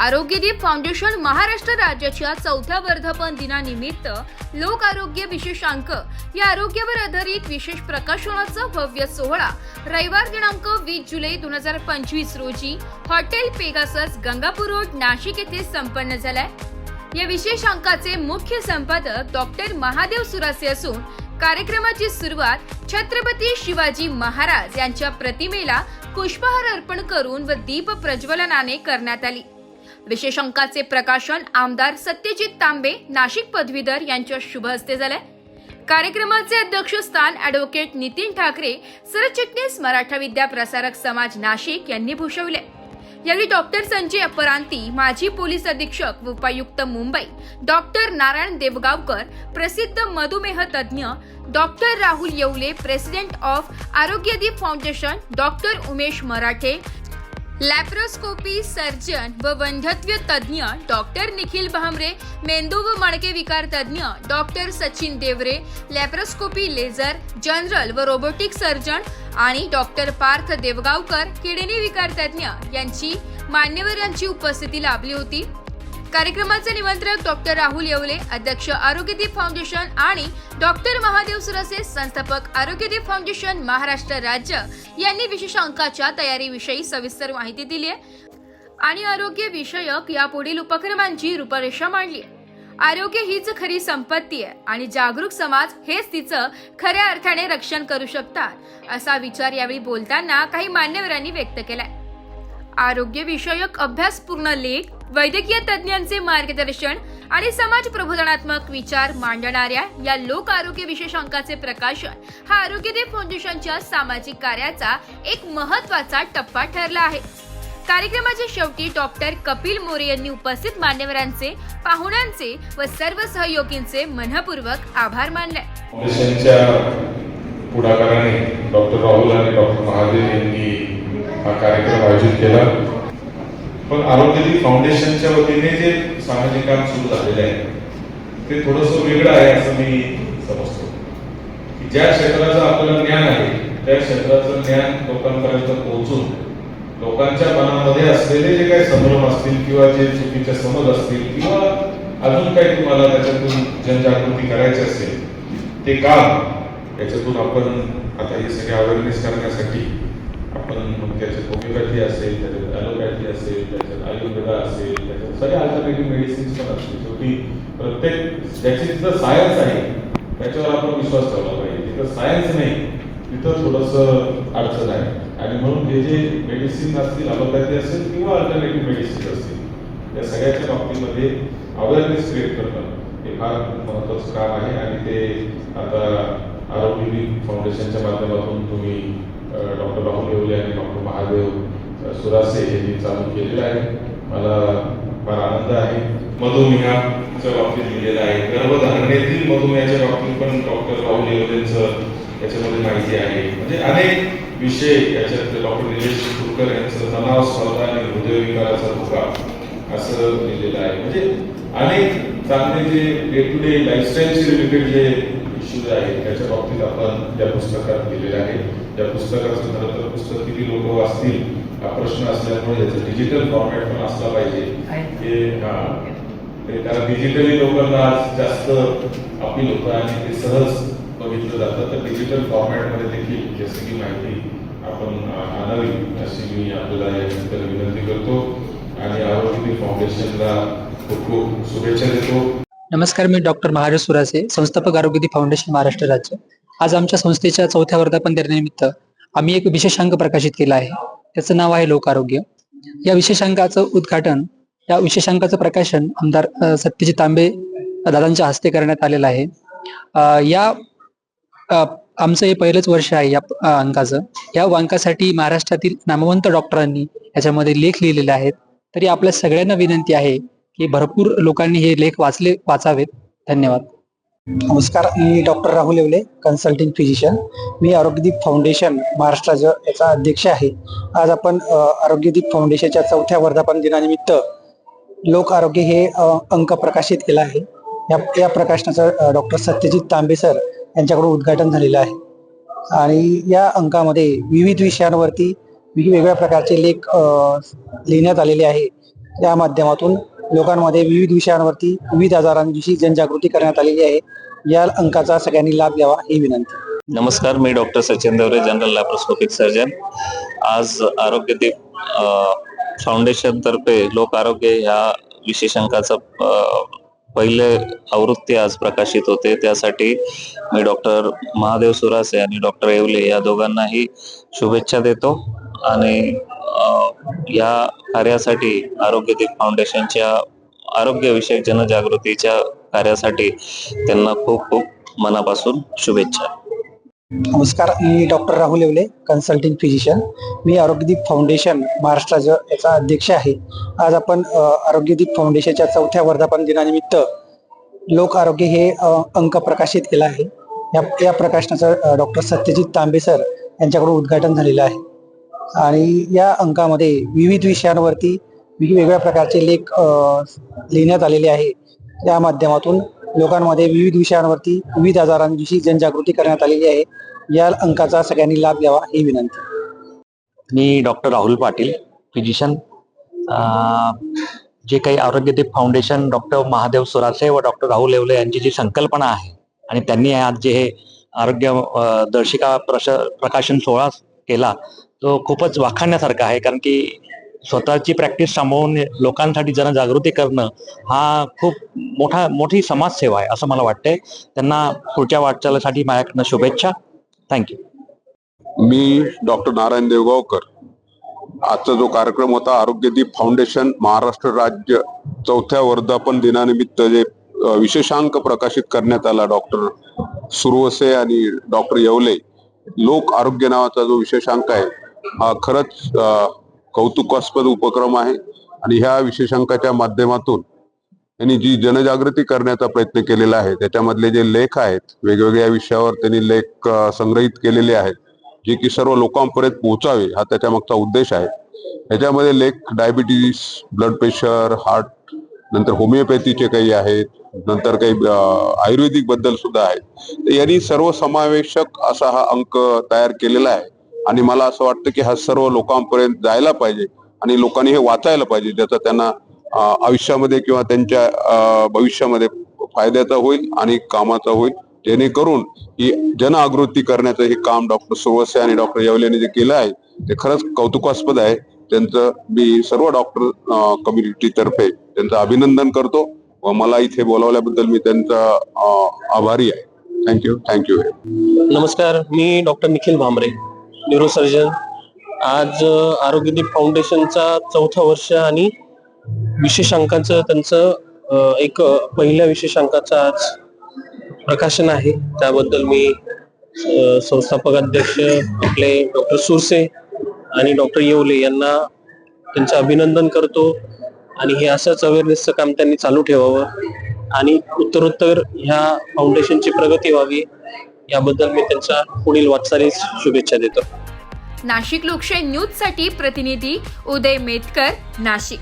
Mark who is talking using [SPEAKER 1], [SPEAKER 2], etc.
[SPEAKER 1] आरोग्यदीप foundation Maharashtra राज्याच्या चौथ्या वर्धापन दिनानिमित्त लोक आरोग्य विशेषांक या आरोग्यावर आधारित विशेष प्रकाशनाचा भव्य सोहळा रविवार दिनांक वीस जुलै दोन हजार पंचवीस रोजी hotel Pegasus Gangapur road Nashik येथे संपन्न झालाय. या विशेष अंकाचे मुख्य संपादक डॉक्टर महादेव सुरासे असून कार्यक्रमाची सुरुवात छत्रपती शिवाजी महाराज यांच्या प्रतिमेला पुष्पहार अर्पण करून व दीप प्रज्वलनाने करण्यात आली. विशेषांकाचे प्रकाशन आमदार सत्यजित तांबे नाशिक पदवीधर यांच्या शुभ हस्ते झाले कार्यक्रमाचे अध्यक्षस्थान ॲडव्होकेट नितीन ठाकरे सरचिटणीस मराठा विद्या प्रसारक समाज नाशिक यांनी भूषवले. यावेळी डॉक्टर संजय अपरांती माजी पोलीस अधीक्षक व उपायुक्त मुंबई डॉक्टर नारायण देवगावकर प्रसिद्ध मधुमेह तज्ज्ञ doctor Rahul Yewale president of Arogyadeep foundation doctor Umesh Marathe laparoscopy surgeon व वंध्यत्व तज्ज्ञ डॉक्टर निखिल भामरे मेंदू व मणके विकार तज्ज्ञ doctor Sachin Deore laparoscopy laser general व रोबोटिक सर्जन आणि डॉक्टर पार्थ देवगावकर किडनी विकार तज्ज्ञ यांची मान्यवरांची उपस्थिती लाभली होती. कार्यक्रमाचे निमंत्रक डॉक्टर राहुल येवले अध्यक्ष आरोग्यदीप फाउंडेशन आणि डॉक्टर महादेव सुरसे संस्थापक आरोग्यदीप फाउंडेशन महाराष्ट्र राज्य यांनी विशेष अंकाच्या तयारीविषयी सविस्तर माहिती दिली आहे. आणि आरोग्य विषयक यापुढील उपक्रमांची रूपरेषा मांडली आहे. आरोग्य हीच खरी संपत्ती आहे आणि जागरूक समाज हेच तिचं खऱ्या अर्थाने रक्षण करू शकतात असा विचार यावेळी बोलताना काही मान्यवरांनी व्यक्त केलाय. आरोग्य विषयक अभ्यासपूर्ण लेख वैद्यकीय तज्ज्ञांचे मार्गदर्शन आणि समाज प्रबोधनात्मक विचार मांडणाऱ्या या लोक आरोग्य विशेषांकाचे प्रकाशन हा आरोग्यदेव फाउंडेशनच्या सामाजिक कार्याचा एक महत्त्वाचा टप्पा ठरला आहे. कार्यक्रमाच्या शेवटी डॉक्टर कपिल मोरे यांनी उपस्थित मान्यवरांचे पाहुण्यांचे व सर्व सहयोगींचे मनपूर्वक आभार मानले.
[SPEAKER 2] फाउंडेशनच्या पुढाकाराने डॉक्टर राहुल आणि डॉक्टर महादेव यांनी हा कार्यक्रम आयोजित केला. पण आरोग्यदी फाउंडेशनच्या वतीने जे सामाजिक काम सुरू झालेलं आहे ते थोडंसं वेगळं आहे असं मी समजतो. की ज्या क्षेत्राचं आपल्याला ज्ञान आहे त्या क्षेत्राचं ज्ञान लोकांपर्यंत पोहोचून लोकांच्या मनामध्ये असलेले जे काही संभ्रम असतील किंवा जे चुकीचे समज असतील किंवा अजून काही तुम्हाला त्याच्यातून जनजागृती करायची असेल ते काम याच्यातून आपण आता हे सगळे अवेअरनेस करण्यासाठी आपण मग त्याच्यात होमिओपॅथी असेल त्याच्यात ॲलोपॅथी असेल त्याच्यात आयुर्वेदा असेल त्याच्यात सगळे अल्टरनेटिव्ह मेडिसिन्स पण असतील. शेवटी प्रत्येक ज्याची तिथं सायन्स आहे त्याच्यावर आपण विश्वास ठेवला पाहिजे. तिथं सायन्स नाही तिथं थोडंसं अडचण आहे. आणि म्हणून हे जे मेडिसिन असतील अलोपॅथी असेल किंवा अल्टरनेटिव्ह मेडिसिन असतील त्या सगळ्याच्या बाबतीमध्ये अवेअरनेस क्रिएट करणं हे फार महत्त्वाचं काम आहे. आणि ते आता आरोग्य फाउंडेशनच्या माध्यमातून तुम्ही डॉक्टर राहुल आणि डॉक्टर महादेव सुरासे यांनी चालू केलेलं आहे. मला फार आनंद आहे. मधुमेहाच्या बाबतीत लिहिलेलं आहे. गर्भधारणेतील मधुमेहाच्या बाबतीत पण डॉक्टर राहुल येवलेंचं याच्यामध्ये माहिती आहे. म्हणजे अनेक विषय याच्यात डॉक्टर निलेश कुलकर यांचं तणाव स्पर्धा आणि हृदयविकाराचा धोका असं लिहिलेलं आहे. म्हणजे अनेक चांगले जे डे टू डे लाईफस्टाईलशी रिलेटेड जे इश्यूज आहेत त्याच्या बाबतीत आपण त्या पुस्तकात दिलेले आहे त्या पुस्तकाचं खरं तर पुस्तक किती लोक वाचतील हा प्रश्न असल्यामुळे याचं डिजिटल फॉर्मॅट पण असला पाहिजे. हे हा. कारण डिजिटली लोकांना आज जास्त अपील होतं आणि ते सहज बघितलं जातं. तर डिजिटल फॉर्मॅटमध्ये देखील ही सगळी माहिती आपण आणावी अशी मी आपल्याला यानंतर विनंती करतो. आणि आरोग्य फाउंडेशनला खूप खूप शुभेच्छा देतो.
[SPEAKER 3] नमस्कार मी डॉक्टर महाराज सुरासे संस्थापक आरोग्यदी फाउंडेशन महाराष्ट्र राज्य. आज आमच्या संस्थेच्या चौथ्या वर्धापन दिनानिमित्त आम्ही एक विशेषांक प्रकाशित केला आहे. त्याचं नाव आहे लोक आरोग्य. या विशेषांकाचं उद्घाटन या विशेषांकाचं प्रकाशन आमदार सत्यजी सत्यजित तांबे दादांच्या हस्ते करण्यात आलेलं आहे. या आमचं हे पहिलंच वर्ष आहे या अंकाचं. या अंकासाठी महाराष्ट्रातील नामवंत डॉक्टरांनी याच्यामध्ये लेख लिहिलेले आहेत. तरी आपल्या सगळ्यांना विनंती आहे की भरपूर लोकांनी हे लेख वाचले वाचावेत. धन्यवाद.
[SPEAKER 4] नमस्कार मी doctor Rahul Yewale consulting physician मी आरोग्यदीप फाउंडेशन महाराष्ट्राचा याचा अध्यक्ष आहे. आज आपण आरोग्यदीप फाउंडेशनच्या चौथ्या वर्धापन दिनानिमित्त लोक आरोग्य हे अंक प्रकाशित केला आहे. या या प्रकाशनाचं डॉक्टर सत्यजित तांबे सर यांच्याकडून उद्घाटन झालेलं आहे. आणि या अंकामध्ये विविध विषयांवरती वेगवेगळ्या प्रकारचे लेख लिहिण्यात आलेले आहे. या माध्यमातून लोकांमध्ये विविध विषयांवरती विविध आजारांविषयी जनजागृती करण्यात आलेली आहे. या अंकाचा सगळ्यांनी लाभ घ्यावा ही विनंती.
[SPEAKER 5] नमस्कार मी doctor Sachin Deore general laparoscopic surgeon आज आरोग्यदीप फाउंडेशन तर्फे लोक आरोग्य ह्या विशेषांकाचा पहिले आवृत्ती आज प्रकाशित होते. त्यासाठी मी डॉक्टर महादेव सुरासे आणि डॉक्टर येवले या दोघांनाही शुभेच्छा देतो. आणि या कार्यासाठी आरोग्यदीप फाउंडेशनच्या आरोग्यविषयक जनजागृतीच्या कार्यासाठी त्यांना खूप खूप मनापासून शुभेच्छा.
[SPEAKER 4] नमस्कार मी doctor Rahul Yewale consulting physician मी आरोग्यदीप फाउंडेशन महाराष्ट्राचं याचा अध्यक्ष आहे. आज आपण आरोग्यदीप फाउंडेशनच्या चौथ्या वर्धापन दिनानिमित्त लोक आरोग्य हे अंक प्रकाशित केला आहे. या या प्रकाशनाचं डॉक्टर सत्यजित तांबे सर यांच्याकडून उद्घाटन झालेलं आहे. आणि या अंकामध्ये विविध विषयांवरती वेगवेगळ्या प्रकारचे लेख लिहिण्यात आलेले आहे. या माध्यमातून लोकांमध्ये विविध विषयांवरती विविध आजारांविषयी जनजागृती करण्यात आलेली आहे. या अंकाचा सगळ्यांनी लाभ घ्यावा ही विनंती.
[SPEAKER 6] मी डॉक्टर राहुल पाटील फिजिशियन. जे काही आरोग्यदीप फाउंडेशन डॉक्टर महादेव सुरासे व डॉक्टर राहुल येवले यांची जी संकल्पना आहे आणि त्यांनी आज जे हे आरोग्य दर्शिका प्रश प्रकाशन सोहळा केला तो खूपच वाखाणण्यासारखा आहे. कारण की स्वतःची प्रॅक्टिस सांभाळून लोकांसाठी जनजागृती करणं हा खूप मोठा मोठी समाजसेवा आहे असं मला वाटतंय. त्यांना पुढच्या वाटचालीसाठी माझ्याकडनं शुभेच्छा. थँक्यू
[SPEAKER 7] मी डॉक्टर नारायण देवगावकर. आजचा जो कार्यक्रम होता आरोग्यदीप फाउंडेशन महाराष्ट्र राज्य चौथ्या वर्धापन दिनानिमित्त जे विशेषांक प्रकाशित करण्यात आला डॉक्टर सुरवसे आणि डॉक्टर येवले लोक आरोग्य नावाचा जो विशेषांक आहे हा खरंच कौतुकास्पद उपक्रम आहे आणि ह्या विशेषांकाच्या माध्यमातून त्यांनी जी जनजागृती करण्याचा प्रयत्न केलेला आहे त्याच्यामधले जे लेख आहेत वेगवेगळ्या विषयावर त्यांनी लेख संग्रहित केलेले आहेत जे की सर्व लोकांपर्यंत पोहोचावे हा त्याच्या मागचा उद्देश आहे. याच्यामध्ये लेख डायबिटीस ब्लड प्रेशर हार्ट नंतर होमिओपॅथीचे काही आहेत नंतर काही आयुर्वेदिकबद्दल सुद्धा आहेत. तर यांनी सर्व समावेशक असा हा अंक तयार केलेला आहे. आणि मला असं वाटतं की हा सर्व लोकांपर्यंत जायला पाहिजे आणि लोकांनी हे वाचायला पाहिजे ज्याचा त्यांना आयुष्यामध्ये किंवा त्यांच्या भविष्यामध्ये फायद्याचा होईल आणि कामाचा होईल. जेणेकरून ही जनआगृती करण्याचं हे काम डॉक्टर सुरवसे आणि डॉक्टर येवले यांनी जे केलं आहे ते खरंच कौतुकास्पद आहे. त्यांचं मी सर्व डॉक्टर कम्युनिटी तर्फे त्यांचं अभिनंदन करतो व मला इथे बोलावल्याबद्दल मी त्यांचा आभारी आहे. थँक्यू थँक्यू
[SPEAKER 8] नमस्कार मी डॉक्टर निखिल भांबरे न्यूरोसर्जन. आज आरोग्यदीप फाउंडेशनचा चौथा वर्ष आणि विशेषांकाचं त्यांचं एक पहिल्या विशेषांकाचं आज प्रकाशन आहे. त्याबद्दल मी संस्थापक अध्यक्ष आपले डॉक्टर सुरसे आणि डॉक्टर येवले यांना त्यांचं अभिनंदन करतो. आणि हे असंच अवेअरनेसचं काम त्यांनी चालू ठेवावं. आणि उत्तरोत्तर ह्या फाउंडेशनची प्रगती व्हावी याबद्दल मी त्यांच्या पुढील वाटचालीस शुभेच्छा देतो.
[SPEAKER 1] नाशिक लोकशाही न्यूजसाठी प्रतिनिधी उदय मेतकर नाशिक.